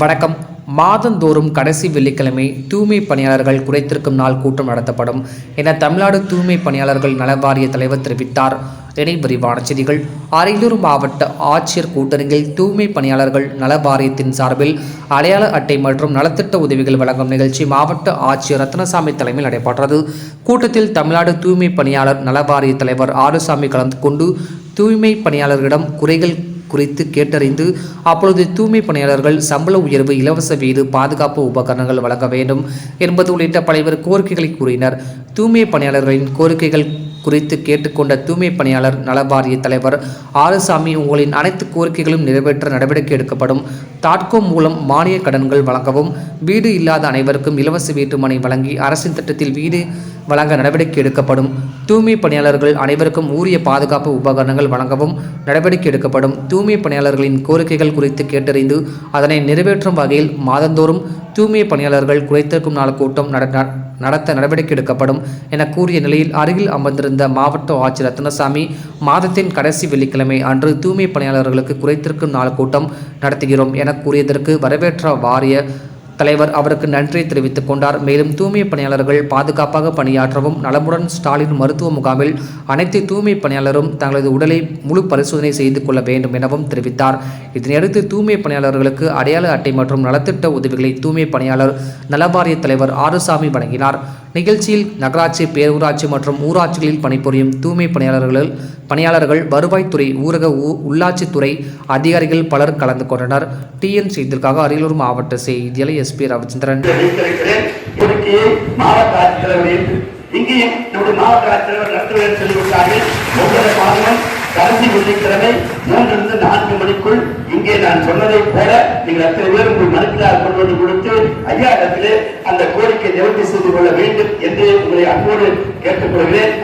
வணக்கம். மாதந்தோறும் கடைசி வெள்ளிக்கிழமை தூய்மை பணியாளர்கள் குறைத்திருக்கும் நாள் கூட்டம் நடத்தப்படும் என தமிழ்நாடு தூய்மை பணியாளர்கள் நலவாரிய தலைவர் தெரிவித்தார். இணை விரிவான செய்திகள். அரியலூர் மாவட்ட ஆட்சியர் கூட்டரங்கில் தூய்மை பணியாளர்கள் நல வாரியத்தின் சார்பில் அடையாள அட்டை மற்றும் நலத்திட்ட உதவிகள் வழங்கும் நிகழ்ச்சி மாவட்ட ஆட்சியர் ரத்னசாமி தலைமையில் நடைபெற்றது. கூட்டத்தில் தமிழ்நாடு தூய்மை பணியாளர் நல வாரிய தலைவர் ஆறுசாமி கலந்து கொண்டு தூய்மை பணியாளர்களிடம் குறைகள் குறித்து கேட்டறிந்து அப்பொழுது தூய்மை பணியாளர்கள் சம்பள உயர்வு இலவச வீடு பாதுகாப்பு உபகரணங்கள் வழங்க வேண்டும் என்பது உள்ளிட்ட பல்வேறு கோரிக்கைகளை கூறினர். தூய்மை பணியாளர்களின் கோரிக்கைகள் குறித்து கேட்டுக்கொண்ட தூய்மை பணியாளர் நலவாரிய தலைவர் ஆறுசாமி உங்களின் அனைத்து கோரிக்கைகளும் நிறைவேற்ற நடவடிக்கை எடுக்கப்படும். தாட்கோ மூலம் மானிய கடன்கள் வழங்கவும் வீடு இல்லாத அனைவருக்கும் இலவச வீட்டுமனை வழங்கி அரசின் திட்டத்தில் வீடு வழங்க நடவடிக்கை எடுக்கப்படும். தூய்மை பணியாளர்கள் அனைவருக்கும் ஊரிய பாதுகாப்பு உபகரணங்கள் வழங்கவும் நடவடிக்கை எடுக்கப்படும். தூய்மை பணியாளர்களின் கோரிக்கைகள் குறித்து கேட்டறிந்து அதனை நிறைவேற்றும் வகையில் மாதந்தோறும் தூய்மை பணியாளர்கள் குறைத்திருக்கும் நாள் கூட்டம் நட- நடத்த நடவடிக்கை எடுக்கப்படும் என கூறிய நிலையில் அருகில் அமர்ந்திருந்த மாவட்ட ஆட்சியர் ரத்னசாமி மாதத்தின் கடைசி வெள்ளிக்கிழமை அன்று தூய்மை பணியாளர்களுக்கு குறைத்திருக்கும் நாள் கூட்டம் நடத்துகிறோம் என கூறியதற்கு வரவேற்ற வாரிய தலைவர் அவருக்கு நன்றி தெரிவித்துக் கொண்டார். மேலும் தூய்மை பணியாளர்கள் பாதுகாப்பாக பணியாற்றவும் நலமுடன் ஸ்டாலின் மருத்துவ முகாமில் அனைத்து தூய்மை பணியாளரும் தங்களது உடலை முழு பரிசோதனை செய்து கொள்ள வேண்டும் எனவும் தெரிவித்தார். இதனையடுத்து தூய்மை பணியாளர்களுக்கு அடையாள அட்டை மற்றும் நலத்திட்ட உதவிகளை தூய்மை பணியாளர் நலவாரிய தலைவர் ஆறுசாமி வழங்கினார். நிகழ்ச்சியில் நகராட்சி பேரூராட்சி மற்றும் ஊராட்சிகளில் பணிபுரியும் தூய்மை பணியாளர்கள் பணியாளர்கள் வருவாய்த்துறை ஊரக உள்ளாட்சித்துறை அதிகாரிகள் பலர் கலந்து கொண்டனர். டிஎன் செய்திற்காக அரியலூர் மாவட்ட செய்தியாளர் எஸ். பி. ரவிச்சந்திரன். இங்கேயும் நம்முடைய மாவட்ட ஆட்சித்தலைவர் நடத்துவதற்கு சொல்லிவிட்டார்கள் ஒவ்வொரு மாதமும் கடைசி வெள்ளிக்கிழமை மூன்றிலிருந்து நான்கு மணிக்குள் இங்கே நான் சொன்னதை போல நீங்கள் அத்தனை பேர் உங்கள் மனுக்களாக கொண்டு வந்து கொடுத்து ஐயா இடத்திலே அந்த கோரிக்கை நிவர்த்தி செய்து கொள்ள வேண்டும் என்று உங்களை அன்போடு கேட்டுக்கொள்கிறேன்.